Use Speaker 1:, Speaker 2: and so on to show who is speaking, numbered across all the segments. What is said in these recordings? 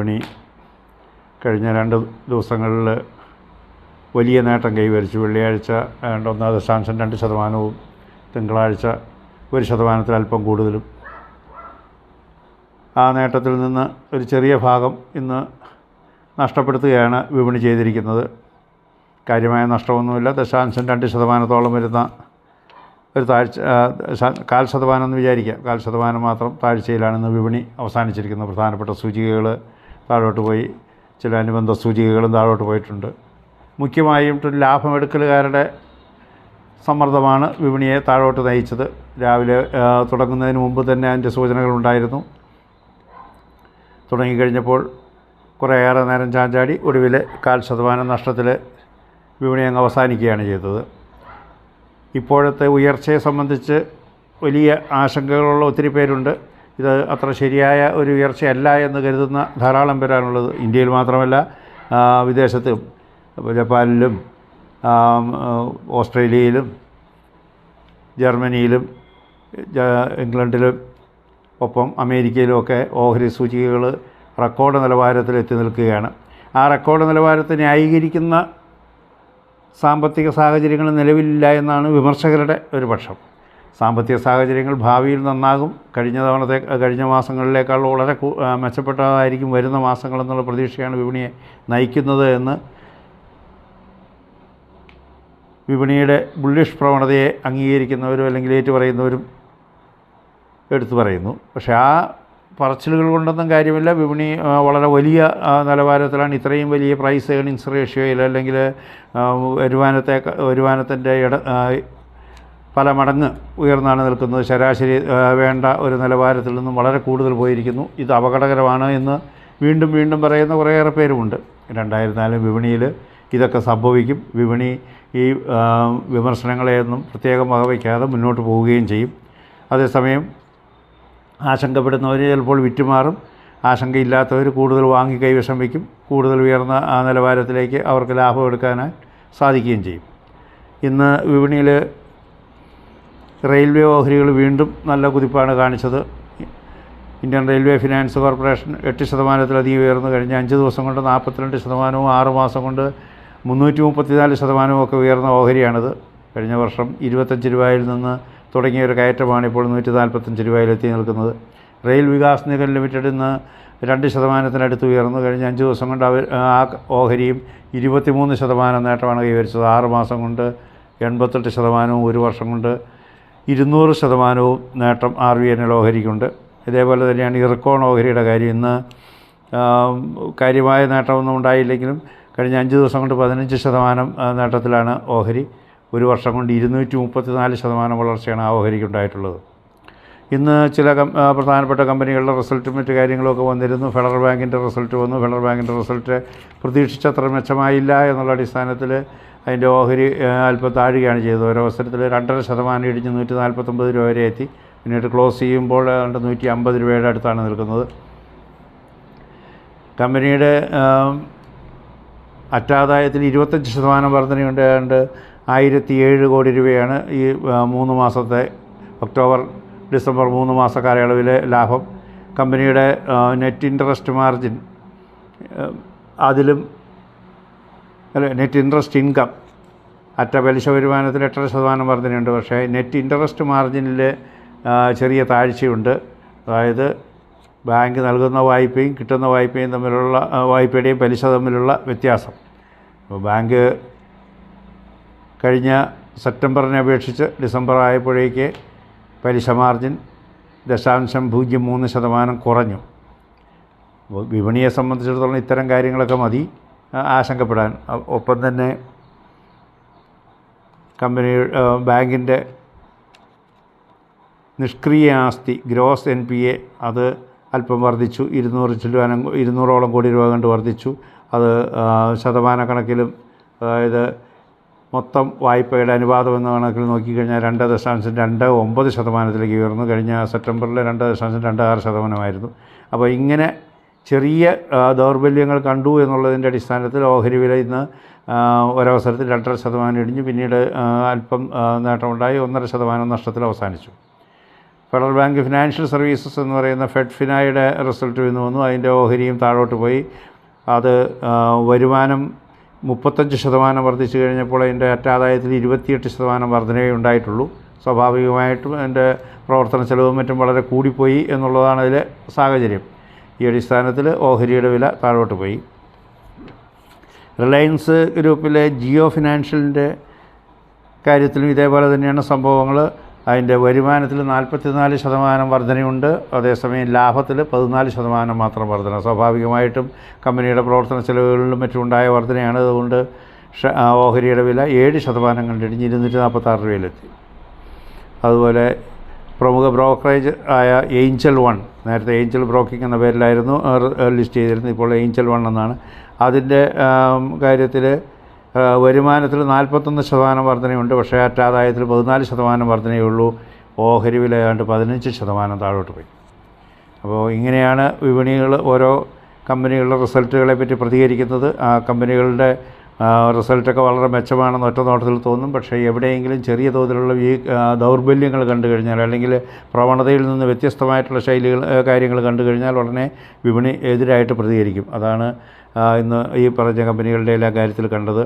Speaker 1: വിപണി കഴിഞ്ഞ രണ്ട് ദിവസങ്ങളിൽ വലിയ നേട്ടം കൈവരിച്ചു. വെള്ളിയാഴ്ച ഒന്നര ദശാംശം രണ്ട് ശതമാനവും തിങ്കളാഴ്ച ഒരു ശതമാനത്തിൽ അല്പം കൂടുതലും. ആ നേട്ടത്തിൽ നിന്ന് ഒരു ചെറിയ ഭാഗം ഇന്ന് നഷ്ടപ്പെടുത്തുകയാണ് വിപണി ചെയ്തിരിക്കുന്നത്. കാര്യമായ നഷ്ടമൊന്നുമില്ല. ദശാംശം രണ്ട് ശതമാനത്തോളം വരുന്ന ഒരു താഴ്ച കാൽ ശതമാനം എന്ന് വിചാരിക്കുക കാൽ ശതമാനം മാത്രം താഴ്ചയിലാണ് ഇന്ന് വിപണി അവസാനിച്ചിരിക്കുന്നത്. പ്രധാനപ്പെട്ട സൂചികകൾ താഴോട്ട് പോയി ചില അനുബന്ധ സൂചികകളും താഴോട്ട് പോയിട്ടുണ്ട്. മുഖ്യമായും ലാഭമെടുക്കലുകാരുടെ സമ്മർദ്ദമാണ് വിപണിയെ താഴോട്ട് നയിച്ചത്. രാവിലെ തുടങ്ങുന്നതിന് മുമ്പ് തന്നെ അതിന്റെ സൂചനകളുണ്ടായിരുന്നു തുടങ്ങിക്കഴിഞ്ഞപ്പോൾ കുറേയേറെ നേരം ചാഞ്ചാടി ഒടുവിൽ കാൽ ശതമാനം നഷ്ടത്തിൽ വിപണി അങ്ങ് അവസാനിക്കുകയാണ് ചെയ്തത്. ഇപ്പോഴത്തെ ഉയർച്ചയെ സംബന്ധിച്ച് വലിയ ആശങ്കകളുള്ള ഒത്തിരി പേരുണ്ട്. ഇത് അത്ര ശരിയായ ഒരു ഉയർച്ചയല്ല എന്ന് കരുതുന്ന ധാരാളം പേരാണുള്ളത്. ഇന്ത്യയിൽ മാത്രമല്ല വിദേശത്തും ജപ്പാനിലും ഓസ്ട്രേലിയയിലും ജർമ്മനിയിലും ഇംഗ്ലണ്ടിലും ഒപ്പം അമേരിക്കയിലുമൊക്കെ ഓഹരി സൂചികകൾ റെക്കോർഡ് നിലവാരത്തിൽ എത്തി നിൽക്കുകയാണ്. ആ റെക്കോർഡ് നിലവാരത്തെ ന്യായീകരിക്കുന്ന സാമ്പത്തിക സാഹചര്യങ്ങൾ നിലവിലില്ല എന്നാണ് വിമർശകരുടെ ഒരു പക്ഷം. സാമ്പത്തിക സാഹചര്യങ്ങൾ ഭാവിയിൽ നന്നാകും. കഴിഞ്ഞ തവണത്തെ കഴിഞ്ഞ മാസങ്ങളിലേക്കാൾ വളരെ മെച്ചപ്പെട്ടതായിരിക്കും വരുന്ന മാസങ്ങളെന്നുള്ള പ്രതീക്ഷയാണ് വിപണിയെ നയിക്കുന്നത് എന്ന് വിപണിയുടെ ബുള്ളിഷ് പ്രവണതയെ അംഗീകരിക്കുന്നവരും അല്ലെങ്കിൽ ഏറ്റു പറയുന്നവരും എടുത്തു പറയുന്നു. പക്ഷേ ആ പറച്ചിലുകൾ കൊണ്ടൊന്നും കാര്യമില്ല. വിപണി വളരെ വലിയ നിലവാരത്തിലാണ് ഇത്രയും വലിയ പ്രൈസ് ഏണിങ്സ് റേഷ്യോയിൽ അല്ലെങ്കിൽ വരുമാനത്തെ വരുമാനത്തിന്റെ ഇട പല മടങ്ങ് ഉയർന്നാണ് നിൽക്കുന്നത്. ശരാശരി വേണ്ട ഒരു നിലവാരത്തിൽ നിന്നും വളരെ കൂടുതൽ പോയിരിക്കുന്നു. ഇത് അപകടകരമാണ് എന്ന് വീണ്ടും വീണ്ടും പറയുന്ന കുറേയേറെ പേരുമുണ്ട്. രണ്ടായിരുന്നാലും വിപണിയിൽ ഇതൊക്കെ സംഭവിക്കും. വിപണി ഈ വിമർശനങ്ങളെയൊന്നും പ്രത്യേകം വകവയ്ക്കാതെ മുന്നോട്ട് പോവുകയും ചെയ്യും. അതേസമയം ആശങ്കപ്പെടുന്നവർ ചിലപ്പോൾ വിറ്റുമാറും. ആശങ്കയില്ലാത്തവർ കൂടുതൽ വാങ്ങി കൈവശം വയ്ക്കും. കൂടുതൽ ഉയർന്ന ആ നിലവാരത്തിലേക്ക് അവർക്ക് ലാഭം എടുക്കാനായി സാധിക്കുകയും ചെയ്യും. ഇന്ന് വിപണിയിൽ റെയിൽവേ ഓഹരികൾ വീണ്ടും നല്ല കുതിപ്പാണ് കാണിച്ചത്. ഇന്ത്യൻ റെയിൽവേ ഫിനാൻസ് കോർപ്പറേഷൻ എട്ട് ശതമാനത്തിലധികം ഉയർന്നു. കഴിഞ്ഞ അഞ്ച് ദിവസം കൊണ്ട് നാൽപ്പത്തിരണ്ട് ശതമാനവും ആറ് മാസം കൊണ്ട് മുന്നൂറ്റി മുപ്പത്തിനാല് ശതമാനവും ഒക്കെ ഉയർന്ന ഓഹരിയാണിത്. കഴിഞ്ഞ വർഷം ഇരുപത്തഞ്ച് രൂപയിൽ നിന്ന് തുടങ്ങിയ ഒരു കയറ്റമാണ് ഇപ്പോൾ നൂറ്റി നാൽപ്പത്തഞ്ച് രൂപയിലെത്തി നിൽക്കുന്നത്. റെയിൽ വികാസ് നിഗം ലിമിറ്റഡ് ഇന്ന് രണ്ട് ശതമാനത്തിനടുത്ത് ഉയർന്നു. കഴിഞ്ഞ അഞ്ച് ദിവസം കൊണ്ട് അവർ ആ ഓഹരിയും ഇരുപത്തിമൂന്ന് ശതമാനം നേട്ടമാണ് കൈവരിച്ചത്. ആറ് മാസം കൊണ്ട് എൺപത്തെട്ട് ശതമാനവും ഒരു വർഷം കൊണ്ട് ഇരുന്നൂറ് ശതമാനവും നേട്ടം ആർ വി എൻ ഓഹരിക്കുണ്ട്. ഇതേപോലെ തന്നെയാണ് ഇറക്കോൺ ഓഹരിയുടെ കാര്യം. ഇന്ന് കാര്യമായ നേട്ടമൊന്നും ഉണ്ടായില്ലെങ്കിലും കഴിഞ്ഞ അഞ്ച് ദിവസം കൊണ്ട് പതിനഞ്ച് ശതമാനം നേട്ടത്തിലാണ് ഓഹരി. ഒരു വർഷം കൊണ്ട് ഇരുന്നൂറ്റി മുപ്പത്തി നാല് ശതമാനം വളർച്ചയാണ് ആ ഓഹരിക്ക് ഉണ്ടായിട്ടുള്ളത്. ഇന്ന് ചില പ്രധാനപ്പെട്ട കമ്പനികളുടെ റിസൾട്ടും മറ്റു കാര്യങ്ങളൊക്കെ വന്നിരുന്നു. ഫെഡറൽ ബാങ്കിന്റെ റിസൾട്ട് വന്നു. ഫെഡറൽ ബാങ്കിന്റെ റിസൾട്ട് പ്രതീക്ഷിച്ചത്ര മെച്ചമായില്ല എന്നുള്ള അടിസ്ഥാനത്തിൽ അതിന്റെ ഓഹരി അല്പം താഴുകയാണ് ചെയ്തത്. ഒരവസരത്തിൽ രണ്ടര ശതമാനം ഇടിഞ്ഞ് നൂറ്റി നാൽപ്പത്തൊമ്പത് രൂപ വരെ എത്തി. പിന്നീട് ക്ലോസ് ചെയ്യുമ്പോൾ ഏതാണ്ട് നൂറ്റി അമ്പത് രൂപയുടെ അടുത്താണ് നിൽക്കുന്നത്. കമ്പനിയുടെ അറ്റാദായത്തിൽ ഇരുപത്തഞ്ച് ശതമാനം വർധനയുണ്ട്. ഏതാണ്ട് ആയിരത്തി ഏഴ് കോടി രൂപയാണ് ഈ മൂന്ന് മാസത്തെ ഒക്ടോബർ ഡിസംബർ മൂന്ന് മാസ കാലയളവിലെ ലാഭം. കമ്പനിയുടെ നെറ്റ് ഇൻട്രസ്റ്റ് മാർജിൻ അതിലും നെറ്റ് ഇൻട്രസ്റ്റ് ഇൻകം അറ്റ പലിശ വരുമാനത്തിൽ എട്ടര ശതമാനം വർധനയുണ്ട്. പക്ഷേ നെറ്റ് ഇൻട്രസ്റ്റ് മാർജിനിൽ ചെറിയ താഴ്ചയുണ്ട്. അതായത് ബാങ്ക് നൽകുന്ന വായ്പയും കിട്ടുന്ന വായ്പയും തമ്മിലുള്ള വായ്പയുടെയും പലിശ തമ്മിലുള്ള വ്യത്യാസം. ബാങ്ക് കഴിഞ്ഞ സെപ്റ്റംബറിനെ അപേക്ഷിച്ച് ഡിസംബർ ആയപ്പോഴേക്ക് പലിശ മാർജിൻ ദശാംശം പൂജ്യം മൂന്ന് ശതമാനം കുറഞ്ഞു. വിപണിയെ സംബന്ധിച്ചിടത്തോളം ഇത്തരം കാര്യങ്ങളൊക്കെ മതി. ആശങ്കപ്പെടാൻ. ഒപ്പം തന്നെ കമ്പനി ബാങ്കിന്റെ നിഷ്ക്രിയ ആസ്തി ഗ്രോസ് എൻ പി എ അത് അല്പം വർദ്ധിച്ചു. ഇരുന്നൂറ് ചില്ലുവാനം ഇരുന്നൂറോളം കോടി രൂപ കണ്ട് വർദ്ധിച്ചു. അത് ശതമാന ശതമാനക്കണക്കിലും അതായത് മൊത്തം വായ്പയുടെ അനുപാതം എന്ന കണക്കിൽ നോക്കിക്കഴിഞ്ഞാൽ രണ്ട് ദശാംശം രണ്ട് ഒമ്പത് ശതമാനത്തിലേക്ക് ഉയർന്നു. കഴിഞ്ഞ സെപ്റ്റംബറിൽ രണ്ട് ദശാംശം രണ്ട് ആറ് ശതമാനമായിരുന്നു. അപ്പോൾ ഇങ്ങനെ ചെറിയ ദൗർബല്യങ്ങൾ കണ്ടു എന്നുള്ളതിന്റെ അടിസ്ഥാനത്തിൽ ഓഹരി വില ഇന്ന് ഒരവസരത്തിൽ രണ്ടര ശതമാനം ഇടിഞ്ഞു. പിന്നീട് അല്പം നേട്ടമുണ്ടായി. ഒന്നര ശതമാനം നഷ്ടത്തിൽ അവസാനിച്ചു. ഫെഡറൽ ബാങ്ക് ഫിനാൻഷ്യൽ സർവീസസ് എന്ന് പറയുന്ന ഫെഡ് ഫിനായുടെ റിസൾട്ട് ഇന്ന് വന്നു. അതിന്റെ ഓഹരിയും താഴോട്ട് പോയി. അത് വരുമാനം മുപ്പത്തഞ്ച് ശതമാനം വർദ്ധിച്ചു കഴിഞ്ഞപ്പോൾ അതിന്റെ അറ്റാദായത്തിൽ ഇരുപത്തിയെട്ട് ശതമാനം വർധനവേ ഉണ്ടായിട്ടുള്ളൂ. സ്വാഭാവികമായിട്ടും അതിന്റെ പ്രവർത്തന ചെലവും മറ്റും വളരെ കൂടിപ്പോയി എന്നുള്ളതാണ് അതിലെ സാഹചര്യം. ഈ അടിസ്ഥാനത്തിൽ ഓഹരിയുടെ വില താഴോട്ട് പോയി. റിലയൻസ് ഗ്രൂപ്പിലെ ജിയോ ഫിനാൻഷ്യലിന്റെ കാര്യത്തിലും ഇതേപോലെ തന്നെയാണ് സംഭവങ്ങൾ. അതിന്റെ വരുമാനത്തിൽ നാൽപ്പത്തിനാല് ശതമാനം വർധനയുണ്ട്. അതേസമയം ലാഭത്തിൽ പതിനാല് ശതമാനം മാത്രം വർധന. സ്വാഭാവികമായിട്ടും കമ്പനിയുടെ പ്രവർത്തന ചെലവുകളിലും മറ്റും ഉണ്ടായ വർധനയാണ്. അതുകൊണ്ട് ഓഹരിയുടെ വില ഏഴ് ശതമാനം കണ്ടിടിഞ്ഞ് ഇരുന്നൂറ്റി നാൽപ്പത്താറ് രൂപയിലെത്തി. അതുപോലെ പ്രമുഖ ബ്രോക്കറേജ് ആയ ഏഞ്ചൽ വൺ നേരത്തെ ഏഞ്ചൽ ബ്രോക്കിംഗ് എന്ന പേരിലായിരുന്നു ലിസ്റ്റ് ചെയ്തിരുന്നത്. ഇപ്പോൾ ഏഞ്ചൽ വൺ എന്നാണ്. അതിന്റെ കാര്യത്തിൽ വരുമാനത്തിൽ നാൽപ്പത്തൊന്ന് ശതമാനം വർധനയുണ്ട്. പക്ഷേ അറ്റാദായത്തിൽ പതിനാല് ശതമാനം വർധനയേ ഉള്ളൂ. ഓഹരി വില ഏതാണ്ട് പതിനഞ്ച് ശതമാനം താഴോട്ട് പോയി. അപ്പോൾ ഇങ്ങനെയാണ് വിപണികൾ ഓരോ കമ്പനികളുടെ റിസൾട്ടുകളെ പറ്റി പ്രതികരിക്കുന്നത്. ആ കമ്പനികളുടെ റിസൾട്ടൊക്കെ വളരെ മെച്ചമാണെന്ന് ഒറ്റ നോട്ടത്തിൽ തോന്നും. പക്ഷേ എവിടെയെങ്കിലും ചെറിയ തോതിലുള്ള ഈ ദൗർബല്യങ്ങൾ കണ്ടു കഴിഞ്ഞാൽ അല്ലെങ്കിൽ പ്രവണതയിൽ നിന്ന് വ്യത്യസ്തമായിട്ടുള്ള ശൈലികൾ കാര്യങ്ങൾ കണ്ടു കഴിഞ്ഞാൽ ഉടനെ വിപണി എതിരായിട്ട് പ്രതികരിക്കും. അതാണ് ഇന്ന് ഈ പറഞ്ഞ കമ്പനികളുടെ എല്ലാ കാര്യത്തിൽ കണ്ടത്.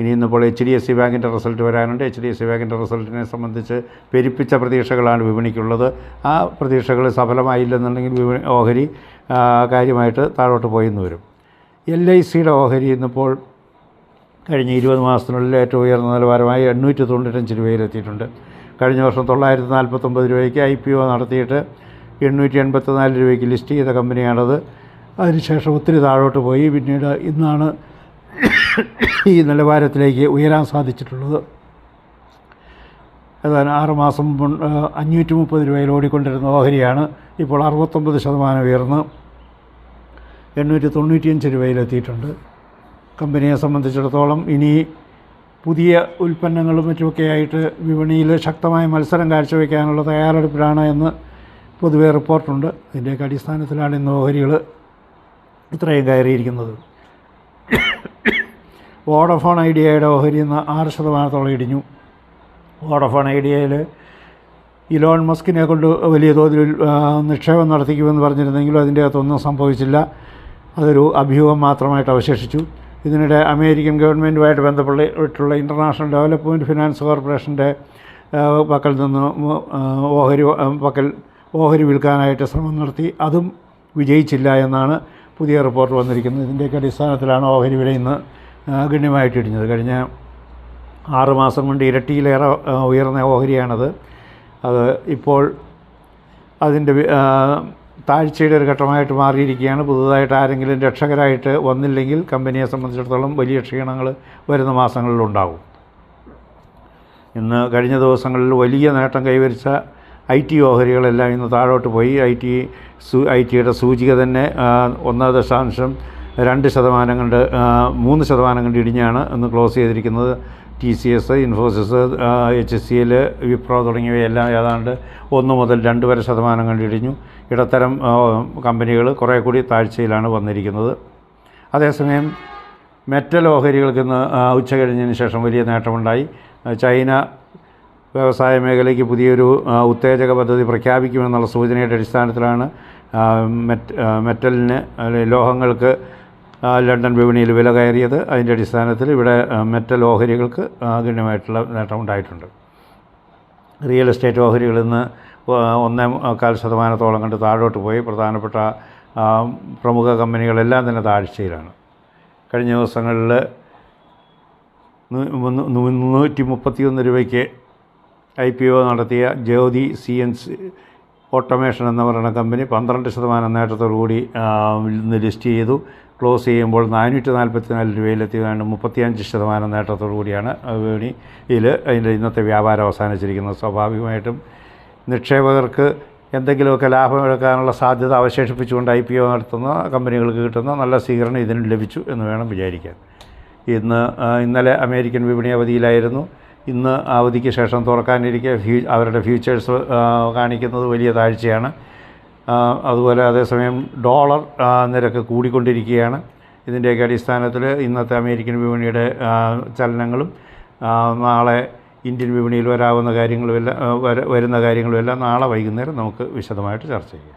Speaker 1: ഇനി ഇന്നിപ്പോൾ എച്ച് ഡി എസ് സി ബാങ്കിന്റെ റിസൾട്ട് വരാനുണ്ട്. എച്ച് ഡി എസ് സി ബാങ്കിന്റെ റിസൾട്ടിനെ സംബന്ധിച്ച് പെരുപ്പിച്ച പ്രതീക്ഷകളാണ് വിപണിക്കുള്ളത്. ആ പ്രതീക്ഷകൾ സഫലമായില്ലെന്നുണ്ടെങ്കിൽ വിപണി ഓഹരി കാര്യമായിട്ട് താഴോട്ട് പോയിന്ന് വരും. എൽ ഐ സിയുടെ ഓഹരി ഇന്നിപ്പോൾ കഴിഞ്ഞ ഇരുപത് മാസത്തിനുള്ളിൽ ഏറ്റവും ഉയർന്ന നിലവാരമായി എണ്ണൂറ്റി തൊണ്ണൂറ്റഞ്ച് രൂപയിലെത്തിയിട്ടുണ്ട്. കഴിഞ്ഞ വർഷം തൊള്ളായിരത്തി നാൽപ്പത്തൊമ്പത് രൂപയ്ക്ക് ഐ പി ഒ നടത്തിയിട്ട് എണ്ണൂറ്റി എൺപത്തിനാല് രൂപയ്ക്ക് ലിസ്റ്റ് ചെയ്ത കമ്പനിയാണത്. അതിനുശേഷം ഒത്തിരി താഴോട്ട് പോയി. പിന്നീട് ഇന്നാണ് ഈ നിലവാരത്തിലേക്ക് ഉയരാൻ സാധിച്ചിട്ടുള്ളത്. ഏതാനും ആറുമാസം മുൻ- അഞ്ഞൂറ്റി മുപ്പത് രൂപയിൽ ഓടിക്കൊണ്ടിരുന്ന ഓഹരിയാണ് ഇപ്പോൾ അറുപത്തൊമ്പത് ശതമാനം ഉയർന്ന് എണ്ണൂറ്റി തൊണ്ണൂറ്റിയഞ്ച് രൂപയിലെത്തിയിട്ടുണ്ട്. കമ്പനിയെ സംബന്ധിച്ചിടത്തോളം ഇനി പുതിയ ഉൽപ്പന്നങ്ങളും മറ്റുമൊക്കെ ആയിട്ട് വിപണിയിൽ ശക്തമായ മത്സരം കാഴ്ചവെക്കാനുള്ള തയ്യാറെടുപ്പിലാണ് എന്ന് പൊതുവേ റിപ്പോർട്ടുണ്ട്. ഇതിന്റെയൊക്കെ അടിസ്ഥാനത്തിലാണ് ഇന്ന് ഓഹരികൾ ഇത്രയും കയറിയിരിക്കുന്നത്. വോഡഫോൺ ഐഡിയയുടെ ഓഹരി ഇന്ന് ആറ് ശതമാനത്തോളം ഇടിഞ്ഞു. വോഡഫോൺ ഐഡിയയിൽ ഇലോൺ മസ്കിനെ കൊണ്ട് വലിയ തോതിൽ നിക്ഷേപം നടത്തിക്കുമെന്ന് പറഞ്ഞിരുന്നെങ്കിലും അതിന്റെ അകത്തൊന്നും സംഭവിച്ചില്ല. അതൊരു അഭ്യൂഹം മാത്രമായിട്ട് അവശേഷിച്ചു. ഇതിനിടെ അമേരിക്കൻ ഗവൺമെന്റുമായിട്ട് ബന്ധപ്പെട്ടിട്ടുള്ള ഇന്റർനാഷണൽ ഡെവലപ്മെന്റ് ഫിനാൻസ് കോർപ്പറേഷന്റെ പക്കൽ നിന്ന് ഓഹരി പക്കൽ ഓഹരി വിൽക്കാനായിട്ട് ശ്രമം നടത്തി. അതും വിജയിച്ചില്ല എന്നാണ് പുതിയ റിപ്പോർട്ട് വന്നിരിക്കുന്നത്. ഇതിന്റെയൊക്കെ അടിസ്ഥാനത്തിലാണ് ഓഹരി വില ഇന്ന് ഗണ്യമായിട്ട് ഇടിഞ്ഞത്. കഴിഞ്ഞ ആറുമാസം കൊണ്ട് ഇരട്ടിയിലേറെ ഉയർന്ന ഓഹരിയാണത്. അത് ഇപ്പോൾ അതിന്റെ താഴ്ചയുടെ ഒരു ഘട്ടമായിട്ട് മാറിയിരിക്കുകയാണ്. പുതുതായിട്ട് ആരെങ്കിലും രക്ഷകരായിട്ട് വന്നില്ലെങ്കിൽ കമ്പനിയെ സംബന്ധിച്ചിടത്തോളം വലിയ ക്ഷീണങ്ങൾ വരുന്ന മാസങ്ങളിലുണ്ടാകും ഇന്ന് കഴിഞ്ഞ ദിവസങ്ങളിൽ വലിയ നേട്ടം കൈവരിച്ച ഐ ടി ഓഹരികളെല്ലാം ഇന്ന് താഴോട്ട് പോയി. ഐ ടി സു ഐ ടിയുടെ സൂചിക തന്നെ ഒന്ന് ദശാംശം രണ്ട് ശതമാനം കണ്ട് മൂന്ന് ശതമാനം കണ്ട് ഇടിഞ്ഞാണ് ഇന്ന് ക്ലോസ് ചെയ്തിരിക്കുന്നത്. T C S Infosys H C L Wipro തുടങ്ങിയവയെല്ലാം ഏതാണ്ട് ഒന്ന് മുതൽ രണ്ട് വരെ ശതമാനം കണ്ടിടിഞ്ഞു ഇടത്തരം കമ്പനികൾ കുറേ കൂടി താഴ്ചയിലാണ് വന്നിരിക്കുന്നത്. അതേസമയം മെറ്റൽ ഓഹരികൾക്ക് ഇന്ന് ഉച്ച കഴിഞ്ഞതിന് ശേഷം വലിയ നേട്ടമുണ്ടായി. ചൈന വ്യവസായ മേഖലയ്ക്ക് പുതിയൊരു ഉത്തേജക പദ്ധതി പ്രഖ്യാപിക്കുമെന്നുള്ള സൂചനയുടെ അടിസ്ഥാനത്തിലാണ് മെറ്റലിന് ലോഹങ്ങൾക്ക് ലണ്ടൻ വിപണിയിൽ വില കയറിയത് അതിന്റെ അടിസ്ഥാനത്തിൽ ഇവിടെ മെറ്റൽ ഓഹരികൾക്ക് ഗണ്യമായിട്ടുള്ള നേട്ടം ഉണ്ടായിട്ടുണ്ട്. റിയൽ എസ്റ്റേറ്റ് ഓഹരികൾ ഇന്ന് ഒന്നേ കാൽ ശതമാനത്തോളം കണ്ട് താഴോട്ട് പോയി. പ്രധാനപ്പെട്ട പ്രമുഖ കമ്പനികളെല്ലാം തന്നെ താഴ്ചയിലാണ്. കഴിഞ്ഞ ദിവസങ്ങളിൽ മുന്നൂറ്റി മുപ്പത്തിയൊന്ന് രൂപയ്ക്ക് I P O Jyoti C N C C automation എന്ന് പറയുന്ന കമ്പനി പന്ത്രണ്ട് ശതമാനം നേട്ടത്തോടു കൂടി ഇന്ന് ലിസ്റ്റ് ചെയ്തു. ക്ലോസ് ചെയ്യുമ്പോൾ നാനൂറ്റി നാൽപ്പത്തി നാല് രൂപയിലെത്തിയതാണ്ട് മുപ്പത്തിയഞ്ച് ശതമാനം നേട്ടത്തോടു കൂടിയാണ് വിപണിയിൽ അതിന്റെ ഇന്നത്തെ വ്യാപാരം അവസാനിച്ചിരിക്കുന്നത് സ്വാഭാവികമായിട്ടും നിക്ഷേപകർക്ക് എന്തെങ്കിലുമൊക്കെ ലാഭം എടുക്കാനുള്ള സാധ്യത അവശേഷിപ്പിച്ചുകൊണ്ട് ഐ പി ഒ നടത്തുന്ന കമ്പനികൾക്ക് കിട്ടുന്ന നല്ല സ്വീകരണം ഇതിന് ലഭിച്ചു എന്ന് വേണം വിചാരിക്കാൻ. ഇന്ന് ഇന്നലെ അമേരിക്കൻ വിപണി അവധിയിലായിരുന്നു. ഇന്ന് അവധിക്ക് ശേഷം തുറക്കാനിരിക്കെ ഫ്യൂ അവരുടെ ഫ്യൂച്ചേഴ്സ് കാണിക്കുന്നത് വലിയ താഴ്ചയാണ്. അതുപോലെ അതേസമയം ഡോളർ നിരക്ക് കൂടിക്കൊണ്ടിരിക്കുകയാണ്. ഇതിന്റെയൊക്കെ അടിസ്ഥാനത്തിൽ ഇന്നത്തെ അമേരിക്കൻ വിപണിയുടെ ചലനങ്ങളും നാളെ ഇന്ത്യൻ വിപണിയിൽ വരാവുന്ന കാര്യങ്ങളുമെല്ലാം വര വരുന്ന കാര്യങ്ങളുമെല്ലാം നാളെ വൈകുന്നേരം നമുക്ക് വിശദമായിട്ട് ചർച്ച ചെയ്യാം.